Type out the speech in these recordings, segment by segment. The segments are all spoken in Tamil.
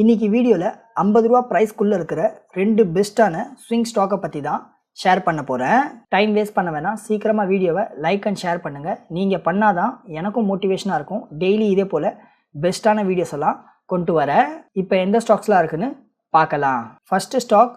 இன்னைக்கு வீடியோவில் ஐம்பது ரூபா ப்ரைஸ்க்குள்ளே இருக்கிற ரெண்டு பெஸ்ட்டான ஸ்விங் ஸ்டாக்கை பற்றி தான் ஷேர் பண்ண போகிறேன் டைம் வேஸ்ட் பண்ண வேணாம். சீக்கிரமாக வீடியோவை லைக் அண்ட் ஷேர் பண்ணுங்கள் நீங்கள் பண்ணாதான் எனக்கும் மோட்டிவேஷனாக இருக்கும். டெய்லி இதே போல் பெஸ்ட்டான வீடியோஸ் எல்லாம் கொண்டு வர. இப்போ எந்த ஸ்டாக்ஸ்லாம் இருக்குதுன்னு பார்க்கலாம். First stock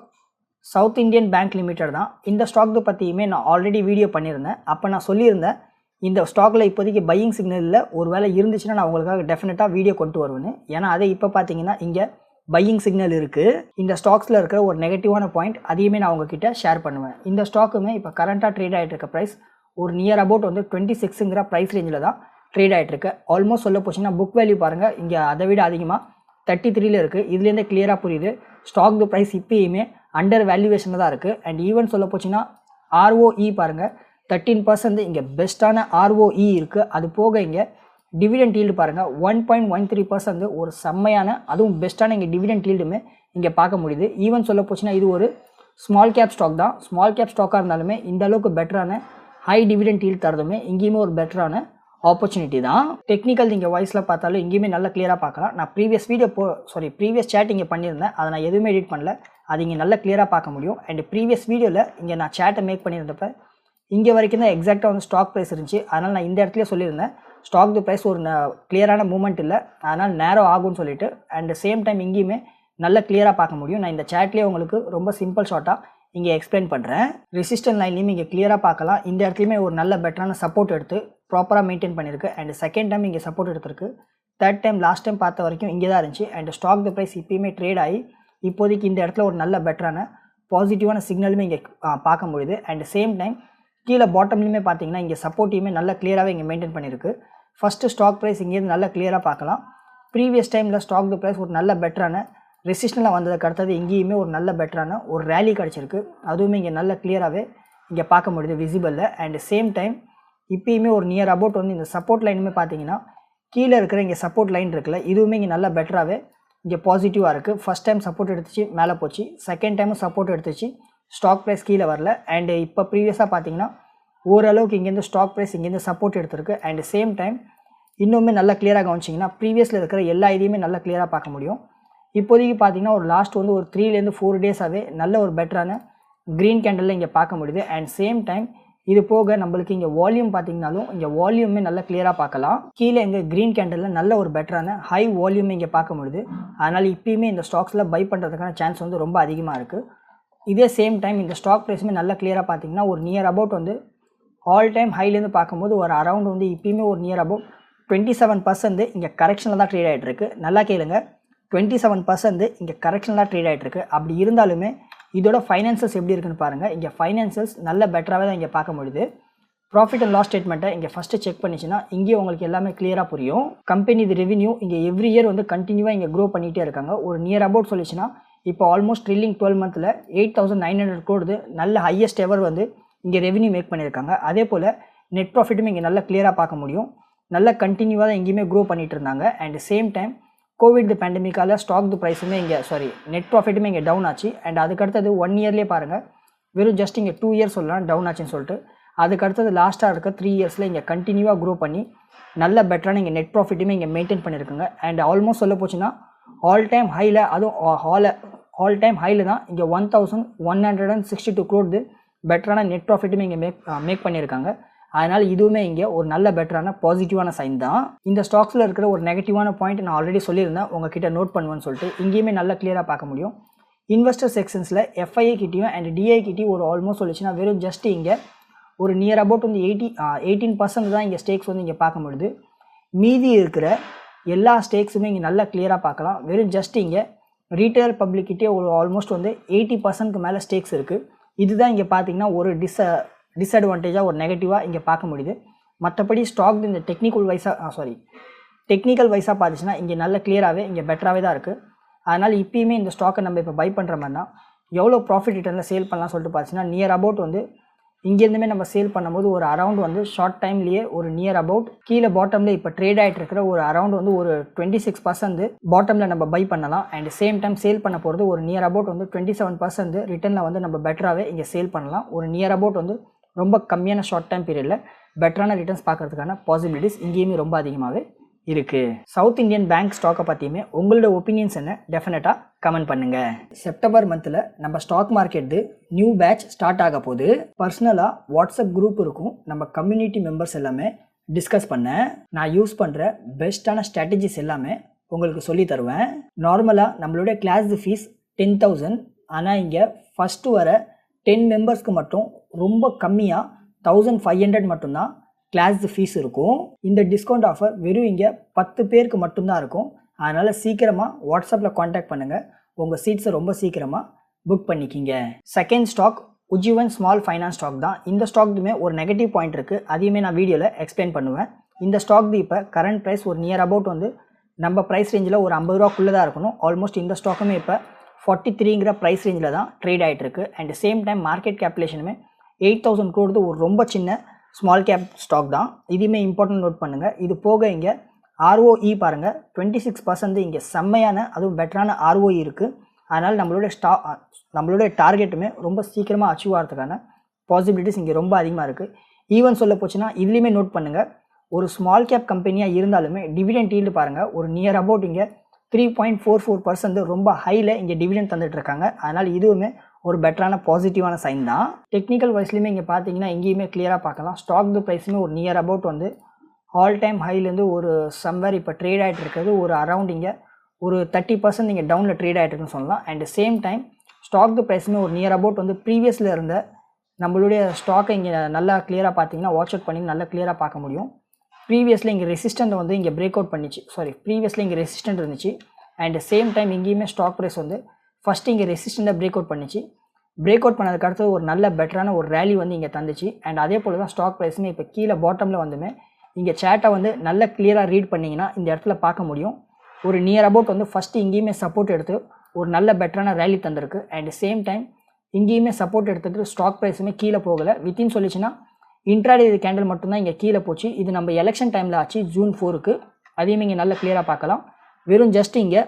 South Indian bank limited தான். இந்த ஸ்டாக் பற்றியுமே நான் ஆல்ரெடி வீடியோ பண்ணியிருந்தேன். அப்போ நான் சொல்லியிருந்தேன் இந்த ஸ்டாக்கில் இப்போதைக்கு பையிங் சிக்னலில் ஒரு வேலை இருந்துச்சுன்னா நான் உங்களுக்காக டெஃபினட்டாக வீடியோ கொண்டு வருவேன் ஏன்னா அதை இப்போ பார்த்தீங்கன்னா இங்கே பையிங் சிக்னல் இருக்குது இந்த ஸ்டாக்ஸில் இருக்கிற ஒரு நெகட்டிவான பாயிண்ட் அதையுமே நான் உங்ககிட்ட ஷேர் பண்ணுவேன். இந்த ஸ்டாக்குமே இப்போ கரண்ட்டாக ட்ரேட் ஆகிட்டு இருக்க ப்ரைஸ் ஒரு நியர் அபவுட் வந்து டுவெண்ட்டி சிக்ஸுங்கிற ப்ரைஸ் ரேஞ்சில் தான் ட்ரேட் ஆகிட்டு இருக்கு. ஆல்மோஸ்ட் சொல்ல போச்சுன்னா புக் வேல்யூ பாருங்கள் இங்கே அதை விட அதிகமாக தேர்ட்டி த்ரீல இருக்குது இதுலேருந்தே கிளியராக புரியுது. ஸ்டாக் ப்ரைஸ் இப்போயுமே அண்டர் வேல்யூவேஷனில் தான் இருக்குது அண்ட் ஈவன் சொல்ல போச்சுன்னா ஆர்ஓஇ பாருங்கள் தேர்ட்டீன் பர்சன்ட் இங்கே பெஸ்ட்டான ஆர்ஓஇ இருக்குது அது போக இங்கே டிவிடெண்ட் ஈல்டு பாருங்கள் one point one three percent ஒரு செம்மையான அதுவும் பெஸ்ட்டான இங்கே டிவிடெண்ட் ஈல்டுமே இங்கே பார்க்க முடியுது. ஈவன் சொல்ல போச்சுன்னா இது ஒரு ஸ்மால் கேப் ஸ்டாக் தான். ஸ்மால் கேப் ஸ்டாக்காக இருந்தாலுமே இந்த அளவுக்கு பெட்டரான ஹை டிவிடெண்ட் ஈல்டு தரதுமே இங்கேயுமே ஒரு பெட்டரான ஆப்பர்ச்சுனிட்டி தான். டெக்னிக்கல் நீங்கள் வாய்ஸில் பார்த்தாலும் இங்கேயுமே நல்லா கிளியராக பார்க்கலாம். நான் ப்ரீவியஸ் வீடியோ போ சாரி ப்ரீவியஸ் சேட் இங்கே பண்ணியிருந்தேன். அதை நான் எதுவுமே எடிட் பண்ணல. அது இங்கே நல்லா கிளியராக பார்க்க முடியும். அண்ட் ப்ரீவியஸ் வீடியோவில் இங்கே நான் சேட்டை மேக் பண்ணியிருந்தப்ப இங்கே வரைக்கும் தான் எக்ஸாக்டாக வந்து ஸ்டாக் ப்ரைஸ் இருந்துச்சு. அதனால் நான் இந்த இடத்துல சொல்லியிருந்தேன். ஸ்டாக் தி ப்ரைஸ் ஒரு கிளியரான மூமெண்ட் இல்லை. அதனால் நேரோ ஆகும்னு சொல்லிட்டு அண்ட் சேம் டைம் இங்கேயுமே நல்லா கிளியராக பார்க்க முடியும். நான் இந்த சேட்லேயே உங்களுக்கு ரொம்ப சிம்பிள் ஷார்ட்டாக இங்கே எக்ஸ்பிளைன் பண்ணுறேன் ரெசிஸ்டன் லைன்லையும் இங்கே கிளியராக பார்க்கலாம். இந்த இடத்துலையுமே ஒரு நல்ல பெட்டரான சப்போர்ட் எடுத்து ப்ராப்பராக மெயின்டைன் பண்ணியிருக்கு. அண்ட் செகண்ட் டைம் இங்கே சப்போர்ட் எடுத்திருக்கு. தேர்ட் டைம் லாஸ்ட் டைம் பார்த்த வரைக்கும் இங்கே தான் இருந்துச்சு. அண்ட் ஸ்டாக் தி ப்ரைஸ் இப்போயுமே ட்ரேட் ஆகி இப்போதைக்கு இந்த இடத்துல ஒரு நல்ல பெட்டரான பாசிட்டிவான சிக்னலுமே இங்கே பார்க்க முடியுது. அண்ட் சேம் டைம் கீழே பாட்டம்லையுமே பார்த்தீங்கன்னா இங்கே சப்போர்ட்டையுமே நல்லா கிளியராகவே இங்கே மெயின்டைன் பண்ணியிருக்கு ஃபஸ்ட்டு ஸ்டாக் ப்ரைஸ் இங்கேருந்து நல்லா கிளியராக பார்க்கலாம். ப்ரீவியஸ் டைமில் ஸ்டாக் தி ப்ரைஸ் ஒரு நல்ல பெட்டரான ரெசிஸ்டனில் வந்ததுக்கு அடுத்தது இங்கேயுமே ஒரு நல்ல பெட்டரான ஒரு ரேலி கிடச்சிருக்கு. அதுவுமே இங்கே நல்ல கிளியராகவே இங்கே பார்க்க முடியுது விசிபிளில் அண்ட் சேம் டைம் இப்போயுமே ஒரு நியர் அபவுட் வந்து இந்த சப்போர்ட் லைனுமே பார்த்தீங்கன்னா கீழே இருக்கிற இங்கே சப்போர்ட் லைன் இருக்குல்ல இதுவுமே இங்கே நல்லா பெட்டராகவே இங்கே பாசிட்டிவாக இருக்குது ஃபஸ்ட் டைம் சப்போர்ட் எடுத்துச்சு மேலே போச்சு. செகண்ட் டைமும் சப்போர்ட் எடுத்துச்சு. ஸ்டாக் ப்ரைஸ் கீழே வரல. அண்டு இப்போ ப்ரீவியஸாக பார்த்தீங்கன்னா ஓரளவுக்கு இங்கேருந்து ஸ்டாக் ப்ரைஸ் இங்கேருந்து சப்போர்ட் எடுத்திருக்கு. அண்ட் சேம் டைம் இன்னுமே நல்லா கிளியராக கவனிச்சிங்கன்னா ப்ரீவியஸில் இருக்கிற எல்லா இதையுமே நல்லா கிளியராக பார்க்க முடியும். இப்போதைக்கு பார்த்தீங்கன்னா ஒரு லாஸ்ட் வந்து ஒரு த்ரீலேருந்து ஃபோர் டேஸாகவே நல்ல ஒரு பெட்டரான க்ரீன் கேண்டலில் இங்கே பார்க்க முடியுது. அண்ட் சேம் டைம் இது போக நம்மளுக்கு இங்கே வால்யூம் பார்த்தீங்கனாலும் இங்கே வால்யூமே நல்லா கிளியராக பார்க்கலாம். கீழே இங்கே க்ரீன் கேண்டலில் நல்ல ஒரு பெட்டரான ஹை வால்யூமே இங்கே பார்க்க முடியுது. அதனால் இப்பயுமே இந்த ஸ்டாக்ஸில் பை பண்ணுறதுக்கான சான்ஸ் வந்து ரொம்ப அதிகமாக இருக்குது இதே சேம் டைம் இந்த ஸ்டாக் ப்ரைஸுமே நல்லா கிளியராக பார்த்தீங்கன்னா ஒரு நியர் அபவுட் வந்து ஆல் டைம் ஹைலேருந்து பார்க்கும்போது ஒரு அரவுண்ட் வந்து இப்பயுமே ஒரு near about twenty seven percent இங்கே கரெக்ஷனில் தான் ட்ரேட் ஆகிட்டு இருக்கு. நல்லா கேளுங்க. டுவெண்ட்டி செவன் பர்சன்ட் இங்கே கரெக்ஷனில் தான் ட்ரேட் ஆகிட்டு இருக்கு. அப்படி இருந்தாலுமே இதோட ஃபைனான்சஸ் எப்படி இருக்குன்னு பாருங்கள் இங்கே ஃபைனான்சஸ் நல்ல பெட்டராகவே தான் இங்கே பார்க்க முடியுது. ப்ராஃபிட் அண்ட் லாஸ் ஸ்டேட்மெண்ட்டை இங்கே ஃபஸ்ட்டு செக் பண்ணிச்சுன்னா இங்கே உங்களுக்கு எல்லாமே கிளியராக புரியும். கம்பெனி இது ரெவன்யூ இங்கே எவ்ரி இயர் வந்து கண்டினியூவாக இங்கே க்ரோ பண்ணிகிட்டே இருக்காங்க. ஒரு நியர் அபவுட் சொல்லிச்சுன்னா இப்போ ஆல்மோஸ்ட் ட்ரில்லிங் டுவெல் மந்தில் எயிட் தௌசண்ட் நைன் ஹண்ட்ரட் கோடு நல்ல ஹையஸ்ட் எவர் வந்து இங்கே ரெவன்யூ மேக் பண்ணியிருக்காங்க. அதே போல் நெட் ப்ராஃபிட்டுமே இங்கே நல்லா கிளியராக பார்க்க முடியும். நல்லா கண்டினியூவாக தான் எங்கேயுமே க்ரோ பண்ணிகிட்டு இருந்தாங்க. அண்ட் சேம் டைம் கோவிட் பேண்டமிக்கால் ஸ்டாக் ப்ரைஸுமே இங்கே சாரி நெட் ப்ராஃபிட்டுமே இங்கே டவுன் ஆச்சு. அண்ட் அதுக்கடுத்தது ஒன் இயர்லேயே பாருங்கள் வெறும் ஜஸ்ட் இங்கே டூ இயர்ஸ் சொல்லலாம் டவுன் ஆச்சுன்னு சொல்லிட்டு. அதுக்கடுத்தது லாஸ்ட்டாக இருக்க த்ரீ இயர்ஸில் இங்கே கண்டினியூவாக க்ரோ பண்ணி நல்ல பெட்டரான இங்கே நெட் ப்ராஃபிட்டுமே இங்கே மெயின்டைன் பண்ணியிருக்காங்க. அண்ட் ஆல்மோஸ்ட் சொல்ல போச்சுன்னா ஆல் டைம் ஹையில் அதுவும் uh, ஹால ஆல் டைம் ஹையில் தான் இங்கே one thousand one hundred and sixty two crore பெட்டரான நெட் ப்ராஃபிட்டுமே இங்கே மேக் மேக் பண்ணியிருக்காங்க அதனால் இதுவுமே இங்கே ஒரு நல்ல பெட்டரான பாசிட்டிவான சைன் தான். இந்த ஸ்டாக்ஸில் இருக்கிற ஒரு நெகட்டிவான பாயிண்ட் நான் ஆல்ரெடி சொல்லியிருந்தேன். உங்ககிட்ட நோட் பண்ணுவேன்னு சொல்லிட்டு இங்கேயுமே நல்லா கிளியராக பார்க்க முடியும். இன்வெஸ்டர் செக்ஷன்ஸில் எஃப்ஐஏ கிட்டியும் அண்ட் டிஐ கிட்டியும் ஒரு ஆல்மோஸ்ட் சொல்லிச்சுன்னா வெறும் ஜஸ்ட் இங்கே ஒரு நியர் அபவுட் வந்து எயிட்டி எயிட்டீன் பர்சன்ட் தான் இங்கே ஸ்டேக்ஸ் வந்து இங்கே பார்க்க முடியுது. மீதி இருக்கிற எல்லா ஸ்டேக்ஸுமே இங்கே நல்லா கிளியராக பார்க்கலாம். வெறும் ஜஸ்ட் இங்கே ரீட்டைல் பப்ளிக்கிட்டே ஒரு ஆல்மோஸ்ட் வந்து எயிட்டி பர்சன்ட்க்கு மேலே ஸ்டேக்ஸ் இருக்குது இதுதான் இங்கே பார்த்தீங்கன்னா ஒரு டிஸ் டிஸ்அட்வான்டேஜாக ஒரு நெகட்டிவாக இங்கே பார்க்க முடியுது. மற்றபடி ஸ்டாக் இந்த டெக்னிக்கல் வைஸாக சாரி டெக்னிக்கல் வைஸாக பார்த்துச்சுன்னா இங்கே நல்ல கிளியராகவே இங்கே பெட்டராகவே தான் இருக்குது அதனால் இப்போயுமே இந்த ஸ்டாக்கை நம்ம இப்போ பை பண்ணுற மாதிரினா எவ்வளோ ப்ராஃபிட் ரிட்டர்னில் சேல் பண்ணலாம் சொல்லிட்டு பார்த்துச்சுன்னா நியர் அபவுட் வந்து இங்கேருந்துமே நம்ம சேல் பண்ணும்போது ஒரு அரவுண்ட் வந்து ஷார்ட் டைம்லேயே ஒரு நியர் அபவுட் கீழே பாட்டமில் இப்போ ட்ரேட் ஆகிட்டு இருக்கிற ஒரு அரவுண்ட் வந்து ஒரு டுவெண்ட்டி சிக்ஸ் பர்சன்ட் பாட்டமில் நம்ம பை பண்ணலாம். அண்ட் சேம் டைம் சேல் பண்ண போகிறது ஒரு நியர் அபவுட் வந்து டுவெண்ட்டி செவன் பர்சன்ட் ரிட்டர்னில் வந்து நம்ம பெட்டராகவே இங்கே சேல் பண்ணலாம். ஒரு நியர் அபவுட் வந்து ரொம்ப கம்மியான ஷார்ட் டைம் பீரியடில் பெட்டரான ரிட்டர்ன்ஸ் பார்க்கறதுக்கான பாசிபிலிட்டிஸ் இங்கேயுமே ரொம்ப அதிகமாகவே இருக்குது சவுத் இந்தியன் பேங்க் ஸ்டாக்கை பற்றியுமே உங்களோட ஒப்பீனியன்ஸ் என்ன? டெஃபினட்டாக கமெண்ட் பண்ணுங்கள் செப்டம்பர் மந்தில் நம்ம stock market new batch start ஆக போது பர்சனலாக வாட்ஸ்அப் குரூப் இருக்கும். நம்ம கம்யூனிட்டி மெம்பர்ஸ் எல்லாமே டிஸ்கஸ் பண்ணேன் நான் யூஸ் பண்ணுற பெஸ்ட்டான ஸ்ட்ராட்டஜிஸ் எல்லாமே உங்களுக்கு சொல்லி தருவேன். நார்மலாக நம்மளுடைய கிளாஸ் ஃபீஸ் டென் தௌசண்ட் ஆனால் இங்கே ஃபஸ்ட்டு வர டென் மெம்பர்ஸ்க்கு மட்டும் ரொம்ப கம்மியாக தௌசண்ட் ஃபைவ் ஹண்ட்ரட் மட்டும்தான் கிளாஸ் ஃபீஸ் இருக்கும். இந்த டிஸ்கவுண்ட் ஆஃபர் வெறும் இங்கே பத்து பேருக்கு மட்டும்தான் இருக்கும். அதனால் சீக்கிரமாக வாட்ஸ்அப்பில் காண்டாக்ட் பண்ணுங்கள் உங்கள் சீட்ஸை ரொம்ப சீக்கிரமாக புக் பண்ணிக்கிங்க. Second stock Ujjivan small finance stock தான். இந்த ஸ்டாக்குமே ஒரு நெகட்டிவ் பாயிண்ட் இருக்குது அதையுமே நான் வீடியோவில் எக்ஸ்பிளைன் பண்ணுவேன். இந்த ஸ்டாக் இப்போ கரண்ட் ப்ரைஸ் ஒரு நியர் அபவுட் வந்து நம்ம ப்ரைஸ் ரேஞ்சில் ஒரு ஐம்பது ரூபாக்குள்ளே தான் இருக்கணும். ஆல்மோஸ்ட் இந்த ஸ்டாக்குமே இப்போ ஃபார்ட்டி த்ரீங்கிற ப்ரைஸ் ரேஞ்சில் தான் ட்ரேட் ஆகிட்டு இருக்கு. அண்ட் சேம் டைம் மார்க்கெட் கேப்லேஷனுமே எயிட் தௌசண்ட் கோடுது ஒரு ரொம்ப சின்ன ஸ்மால் கேப் ஸ்டாக் தான். இதுவுமே இம்பார்ட்டன்ட் நோட் பண்ணுங்கள் இது போக இங்கே ஆர்ஓஇ பாருங்கள் டுவெண்ட்டி சிக்ஸ் பர்சன்ட் இங்கே செம்மையான அதுவும் பெட்டரான ஆர்ஓஇ இருக்குது அதனால் நம்மளுடைய ஸ்டா நம்மளுடைய டார்கெட்டுமே ரொம்ப சீக்கிரமாக அச்சீவ் ஆகிறதுக்கான பாசிபிலிட்டிஸ் இங்கே ரொம்ப அதிகமாக இருக்குது ஈவன் சொல்ல போச்சுன்னா இதுலேயுமே நோட் பண்ணுங்கள் ஒரு ஸ்மால் கேப் கம்பெனியாக இருந்தாலுமே டிவிடெண்ட் ஈல்டு பாருங்கள் ஒரு நியர் அபவுட் இங்கே three point four four percent ரொம்ப ஹையில் இங்கே டிவிடெண்ட் தந்துட்டு இருக்காங்க. அதனால் இதுவுமே ஒரு பெட்டரான பாசிட்டிவான சைன் தான். டெக்னிக்கல் வைஸ்லையுமே இங்கே பார்த்தீங்கன்னா எங்கேயுமே கிளியராக பார்க்கலாம். ஸ்டாக் த ப்ரைஸுமே ஒரு நியர் அபவுட் வந்து ஆல் டைம் ஹைலேருந்து ஒரு சம்வேர் இப்போ ட்ரேட் ஆகிட்டு இருக்கிறது ஒரு அரவுண்ட் இங்கே ஒரு தேர்ட்டி பர்சன்ட் இங்கே டவுனில் ட்ரேட் ஆகிட்டு இருக்குன்னு சொல்லலாம். And same time stock the ப்ரைஸுமே ஒரு நியர் அபவுட் வந்து ப்ரீவியஸில் இருந்த நம்மளுடைய ஸ்டாக்கை இங்கே நல்லா கிளியராக பார்த்தீங்கன்னா வாட்ச் அவுட் பண்ணி நல்லா கிளியராக பார்க்க முடியும். ப்ரீவியஸில் இங்கே ரெசிஸ்டண்ட் வந்து இங்கே பிரேக் அவுட் பண்ணிச்சு சாரி ப்ரீவியஸில் இங்கே ரெசிஸ்டன்ட் இருந்துச்சு. அண்ட் சேம் டைம் இங்கேயுமே ஸ்டாக் ப்ரைஸ் வந்து ஃபஸ்ட்டு இங்கே ரெசிஸ்டண்ட்டை பிரேக் அவுட் பண்ணிச்சு. பிரேக் அவுட் பண்ணதுக்கு அடுத்து ஒரு நல்ல பெட்டரான ஒரு ரேலி வந்து இங்கே தந்துச்சு. அண்ட் அதே போல் தான் ஸ்டாக் ப்ரைஸுமே இப்போ கீழே பாட்டமில் வந்துமே இங்கே சேட்டை வந்து நல்ல கிளியராக ரீட் பண்ணிங்கன்னா இந்த இடத்துல பார்க்க முடியும். ஒரு நியர் அபவுட் வந்து ஃபஸ்ட்டு இங்கேயுமே சப்போர்ட் எடுத்து ஒரு நல்ல பெட்டரான ரேலி தந்திருக்கு. அண்ட் சேம் டைம் இங்கேயுமே சப்போர்ட் எடுத்துகிட்டு ஸ்டாக் ப்ரைஸுமே கீழே போகலை. வித்தின் சொல்லிச்சுன்னா இன்ட்ராடே இது கேண்டில் மட்டும்தான் இங்கே கீழே போச்சு. இது நம்ம எலெக்ஷன் டைமில் ஆச்சு ஜூன் ஃபோருக்கு அதையும் இங்கே நல்ல கிளியராக பார்க்கலாம். வெறும் ஜஸ்ட் இங்கே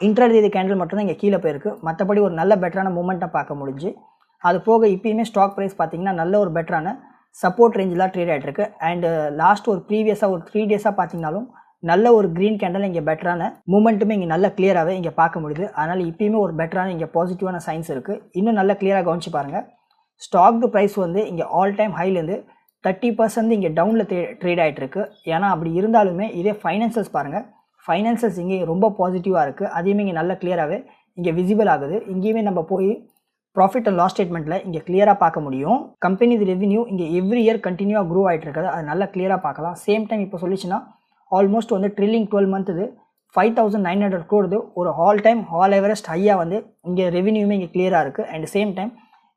இன்ட்ராடே இது கேண்டில் மட்டும்தான் இங்கே கீழே போயிருக்கு. மற்றபடி ஒரு நல்ல பெட்டரான மூமெண்ட்டை பார்க்க முடிஞ்சு. அது போக இப்போயுமே ஸ்டாக் ப்ரைஸ் பார்த்தீங்கன்னா நல்ல ஒரு பெட்டரான சப்போர்ட் ரேஞ்சில் ட்ரேட் ஆகிட்ருக்கு அண்டு லாஸ்ட் ஒரு ப்ரீவியஸாக ஒரு த்ரீ டேஸாக பார்த்தீங்கனாலும் நல்ல ஒரு க்ரீன் கேண்டில் இங்கே பெட்டரான மூமெண்ட்டுமே இங்கே நல்ல கிளியராகவே இங்கே பார்க்க முடியுது. அதனால் இப்போயுமே ஒரு பெட்டரான இங்கே பாசிட்டிவான சைன்ஸ் இருக்குது இன்னும் நல்ல கிளியராக கவனிச்சு பாருங்கள் ஸ்டாக் ப்ரைஸ் வந்து இங்கே ஆல் டைம் ஹைலேருந்து தேர்ட்டி பர்சன்ட் இங்கே டவுனில் ட்ரேட் ஆகிட்டு இருக்கு ஏன்னா அப்படி இருந்தாலுமே இதே ஃபைனான்சல்ஸ் பாருங்கள் ஃபைனான்சஸ் இங்கே ரொம்ப பாசிட்டிவாக இருக்குது அதையுமே இங்கே நல்லா கிளியராகவே இங்கே விசிபிள் ஆகுது. இங்கேயுமே நம்ம போய் ப்ராஃபிட் அண்ட் லாஸ் ஸ்டேட்மெண்ட்டில் இங்கே கிளியராக பார்க்க முடியும். கம்பெனி ரெவன்யூ இங்கே எவ்ரி இயர் கண்டினியூவாக க்ரோ ஆகிட்டு இருக்குது. அது நல்லா கிளியராக பார்க்கலாம். சேம் டைம் இப்போ சொல்லிச்சுன்னா ஆல்மோஸ்ட் வந்து ட்ரில்லிங் டுவெல் மந்த் இது ஃபைவ் தௌசண்ட் நைன் ஹண்ட்ரட் கோடுது ஒரு ஆல் டைம் ஆல் எவரெஸ்ட் ஹையாக வந்து இங்கே ரெவன்யூமே இங்கே கிளியராக இருக்குது அண்ட் சேம் டைம்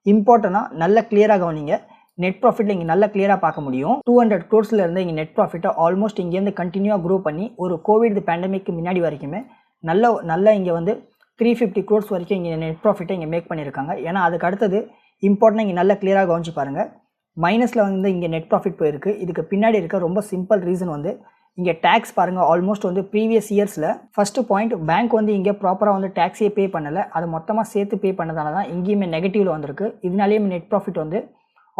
இம்பார்ட்டனாக நல்ல கிளியராக கவனிங்க. நெட் ப்ராஃபிட்டில் இங்கே நல்ல கிளியராக பார்க்க முடியும். டூ ஹண்ட்ரட் க்ரோர்ஸில் இருந்து இங்கே நெட் ப்ராஃபிட்டை ஆல்மோஸ்ட் இங்கேருந்து கண்டினியூவாக க்ரோ பண்ணி ஒரு கோவிட் பேண்டமிக்கு முன்னாடி வரைக்குமே நல்ல நல்ல இங்கே வந்து த்ரீ ஃபிஃப்டி க்ரோர்ஸ் வரைக்கும் இங்கே நெட் ப்ராஃபிட்டை இங்கே மேக் பண்ணியிருக்காங்க ஏன்னா அதுக்கு அடுத்தது இம்பார்ட்டனாக இங்கே நல்லா கிளியராக கவனிச்சு பாருங்கள் மைனஸில் வந்து இங்கே நெட் ப்ராஃபிட் போயிருக்கு. இதுக்கு பின்னாடி இருக்க ரொம்ப சிம்பிள் ரீசன் வந்து இங்கே டேக்ஸ் பாருங்கள் ஆல்மோஸ்ட் வந்து ப்ரீவியஸ் இயர்ஸில் ஃபஸ்ட்டு பாயிண்ட் பேங்க் வந்து இங்கே ப்ராப்பராக வந்து டேக்ஸே பே பண்ணலை. அது மொத்தமாக சேர்த்து பே பண்ணதால தான் இங்கேயுமே நெகட்டிவில் வந்திருக்கு. இதனாலேயே நெட் ப்ராஃபிட் வந்து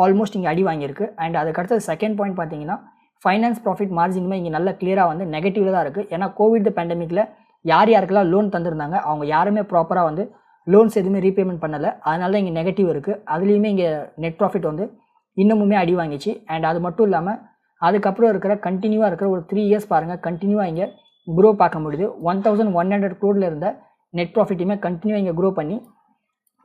ஆல்மோஸ்ட் இங்கே அடி வாங்கியிருக்கு. அண்ட் அதுக்கடுத்தது செகண்ட் பாயிண்ட் பார்த்தீங்கன்னா ஃபைனான்ஸ் ப்ராஃபிட் மார்ஜினுமே இங்கே நல்ல கிளியராக வந்து நெகட்டிவில் தான் இருக்குது ஏன்னா கோவிட் பேண்டமிக்கில் யார் யாருக்கெல்லாம் லோன் தந்திருந்தாங்க அவங்க யாருமே ப்ராப்பராக வந்து லோன்ஸ் எதுவுமே ரீபேமெண்ட் பண்ணலை. அதனால தான் இங்கே நெகட்டிவ் இருக்குது அதுலேயுமே இங்கே நெட் ப்ராஃபிட் வந்து இன்னமுமே அடி வாங்கிச்சு. அண்ட் அது மட்டும் இல்லாமல் அதுக்கப்புறம் இருக்கிற கண்டினியூவாக இருக்கிற ஒரு த்ரீ இயர்ஸ் பாருங்கள் கண்டினியூவாக இங்கே க்ரோ பார்க்க முடியுது. ஒன் தௌசண்ட் ஒன் ஹண்ட்ரட் க்ரோடில் இருந்த நெட் ப்ராஃபிட்டையுமே கண்டினியூவாக இங்கே க்ரோ பண்ணி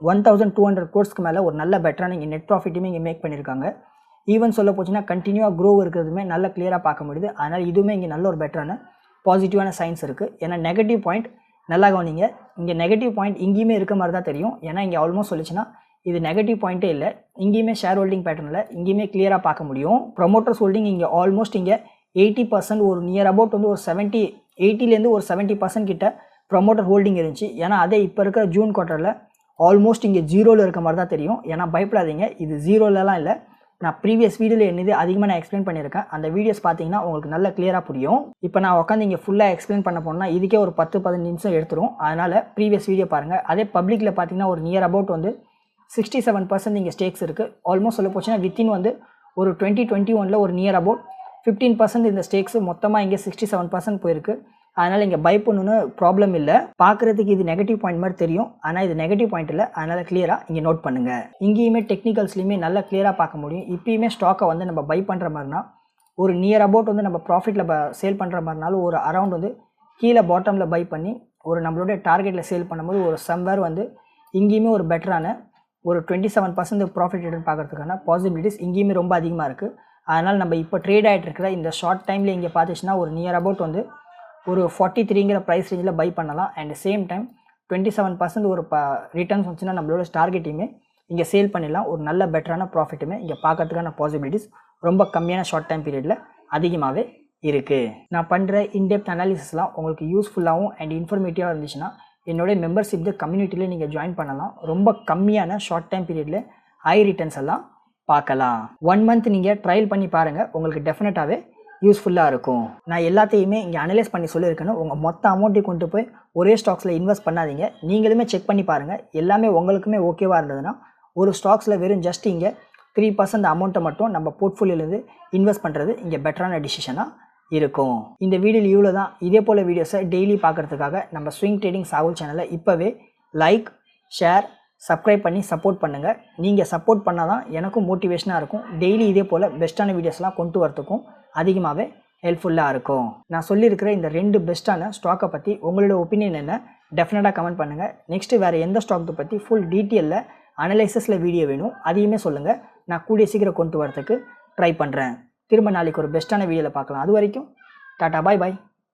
ஒன் தௌசண்ட் டூ ஹண்ட்ரட் கோர்ஸ்க்கு மேலே ஒரு நல்ல பெட்டரான இங்கே நெட் ப்ராஃபிட்டுமே இங்கே மேக் பண்ணியிருக்காங்க ஈவன் சொல்ல போச்சுன்னா கண்டினியூவாக க்ரோ இருக்கிறதுமே நல்ல கிளியராக பார்க்க முடியுது. அதனால் இதுவுமே இங்கே நல்ல ஒரு பெட்டரான பாசிட்டிவான சயின்ஸ் இருக்குது ஏன்னா நெகட்டிவ் பாயிண்ட் நல்லா கவனிங்க. இங்கே நெகட்டிவ் பாயிண்ட் இங்கேயுமே இருக்க மாதிரி தான் தெரியும். ஏன்னா இங்கே ஆல்மோஸ்ட் சொல்லிச்சுன்னா இது நெகட்டிவ் பாயிண்ட்டே இல்லை. இங்கேயுமே ஷேர் ஹோல்டிங் பேட்டர்னில் இங்கேயுமே கிளியராக பார்க்க முடியும். ப்ரொமோட்டர்ஸ் ஹோல்டிங் இங்கே ஆல்மோஸ்ட் இங்கே எயிட்டி பர்சன்ட் ஒரு நியர் அபவுட் வந்து ஒரு செவன்ட்டி எயிட்டிலேருந்து ஒரு செவன்ட்டி பர்சன்ட் கிட்ட ப்ரொமோட்டர் ஹோல்டிங் இருந்துச்சு. ஏன்னா அதே இப்போ இருக்கிற ஜூன் குவார்ட்டரில் ஆல்மோஸ்ட் இங்கே ஜீரோவில் இருக்க மாதிரி தான் தெரியும். ஏன்னா பயப்படாதீங்க. இது ஜீரோலலாம் இல்லை. நான் ப்ரீவியஸ் வீடியோவில் என்னது அதிகமாக நான் எக்ஸ்பிளைன் பண்ணியிருக்கேன். அந்த வீடியோஸ் பார்த்தீங்கன்னா உங்களுக்கு நல்லா கிளியராக புரியும். இப்போ நான் உட்காந்து இங்கே ஃபுல்லாக எக்ஸ்பிளைன் பண்ண போனால் இதுக்கே ஒரு பத்து பதினஞ்சு நிமிஷம் எடுத்துரும். அதனால் ப்ரீவியஸ் வீடியோ பாருங்கள் அதே பப்ளிக்கில் பார்த்தீங்கன்னா ஒரு நியர் அபவுட் வந்து சிக்ஸ்டி செவன் பர்சன்ட் இங்கே ஸ்டேக்ஸ் இருக்குது ஆல்மோஸ்ட் சொல்ல போச்சுன்னா வித்தின் வந்து ஒரு டுவெண்ட்டி டுவெண்ட்டி ஒனில் ஒரு நியர் அபவுட் ஃபிஃப்டீன் பர்சன்ட் இந்த ஸ்டேக்ஸ் மொத்தமாக இங்கே சிக்ஸ்டி செவன் பர்சன்ட் போயிருக்கு. அதனால் இங்கே பை பண்ணணும்னு ப்ராப்ளம் இல்லை. பார்க்குறதுக்கு இது நெகட்டிவ் பாயிண்ட் மாதிரி தெரியும். ஆனால் இது நெகட்டிவ் பாயிண்ட் இல்லை. அதனால் கிளியராக இங்கே நோட் பண்ணுங்கள் இங்கேயுமே டெக்னிக்கல்ஸ்லையுமே நல்லா கிளியராக பார்க்க முடியும். இப்பயுமே ஸ்டாக்கை வந்து நம்ம பை பண்ணுற மாதிரினா ஒரு நியர் அபவுட் வந்து நம்ம ப்ராஃபிட்டில் சேல் பண்ணுற மாதிரினாலும் ஒரு அரவுண்ட் வந்து கீழே பாட்டமில் பை பண்ணி ஒரு நம்மளுடைய டார்கெட்டில் சேல் பண்ணும்போது ஒரு சம்வேர் வந்து இங்கேயுமே ஒரு பெட்டரான ஒரு twenty seven percent profit return பார்க்கறதுக்கான பாசிபிலிட்டிஸ் இங்கேயுமே ரொம்ப அதிகமாக இருக்குது அதனால் நம்ம இப்போ ட்ரேட் ஆகிட்டு இருக்கிற இந்த ஷார்ட் டைமில் இங்கே பார்த்துச்சுன்னா ஒரு நியர் அபவுட் வந்து ஒரு ஃபார்ட்டி த்ரீங்கிற ப்ரைஸ் ரேஞ்சில் பை பண்ணலாம். And same time twenty seven percent ஒரு ப ரிட்டர்ன்ஸ் வந்துச்சுன்னா நம்மளோட டார்கெட்டையுமே இங்கே சேல் பண்ணிடலாம். ஒரு நல்ல பெட்டரான ப்ராஃபிட்டுமே இங்கே பார்க்கறதுக்கான பாசிபிலிட்டிஸ் ரொம்ப கம்மியான ஷார்ட் டைம் பீரியடில் அதிகமாகவே இருக்குது நான் பண்ணுற இன்டெப்த் அனாலிசிஸ்லாம் உங்களுக்கு யூஸ்ஃபுல்லாகவும் அண்ட் இன்ஃபர்மேட்டிவாக இருந்துச்சுன்னா என்னுடைய மெம்பர்ஷிப் கம்யூனிட்டியில் நீங்கள் ஜாயின் பண்ணலாம். ரொம்ப கம்மியான ஷார்ட் டைம் பீரியடில் ஹை ரிட்டர்ன்ஸ் எல்லாம் பார்க்கலாம். ஒன் மந்த் நீங்கள் ட்ரையல் பண்ணி பாருங்கள் உங்களுக்கு டெஃபினட்டாகவே யூஸ்ஃபுல்லாக இருக்கும். நான் எல்லாத்தையுமே இங்கே அனலைஸ் பண்ணி சொல்லியிருக்கேன்னு உங்கள் மொத்த அமௌண்ட்டையும் கொண்டு போய் ஒரே ஸ்டாக்ஸில் இன்வெஸ்ட் பண்ணாதீங்க. நீங்களுமே செக் பண்ணி பாருங்கள் எல்லாமே உங்களுக்குமே ஓகேவாக இருந்ததுன்னா ஒரு ஸ்டாக்ஸில் வெறும் ஜஸ்ட் இங்கே த்ரீ பர்சன்ட் அமௌண்ட்டை மட்டும் நம்ம போர்ட்ஃபோலியோலேருந்து இன்வெஸ்ட் பண்ணுறது இங்கே பெட்டரான டிசிஷனாக இருக்கும். இந்த வீடியோவில் இவ்வளோ தான் இதே போல் வீடியோஸை டெய்லி பார்க்குறதுக்காக நம்ம ஸ்விங் ட்ரேடிங் சாகுல் சேனலை இப்போவே லைக் ஷேர் சப்ஸ்கிரைப் பண்ணி சப்போர்ட் பண்ணுங்கள் நீங்கள் சப்போர்ட் பண்ணால் தான் எனக்கும் மோட்டிவேஷனாக இருக்கும். டெய்லி இதே போல் பெஸ்ட்டான வீடியோஸ்லாம் கொண்டு வரத்துக்கும் அதிகமாகவே ஹெல்ப்ஃபுல்லாக இருக்கும். நான் சொல்லியிருக்கிற இந்த ரெண்டு பெஸ்ட்டான ஸ்டாக்கை பற்றி உங்களோட ஒப்பீனியன் என்ன? டெஃபினட்டாக கமெண்ட் பண்ணுங்கள் நெக்ஸ்ட்டு வேறு எந்த ஸ்டாக்கை பற்றி ஃபுல் டீட்டெயிலில் அனலைசஸில் வீடியோ வேணும் அதையுமே சொல்லுங்கள் நான் கூடிய சீக்கிரம் கொண்டு வரத்துக்கு ட்ரை பண்ணுறேன் திரும்ப நாளைக்கு ஒரு பெஸ்ட்டான வீடியோவில் பார்க்கலாம். அது வரைக்கும் டாட்டா பாய் பாய்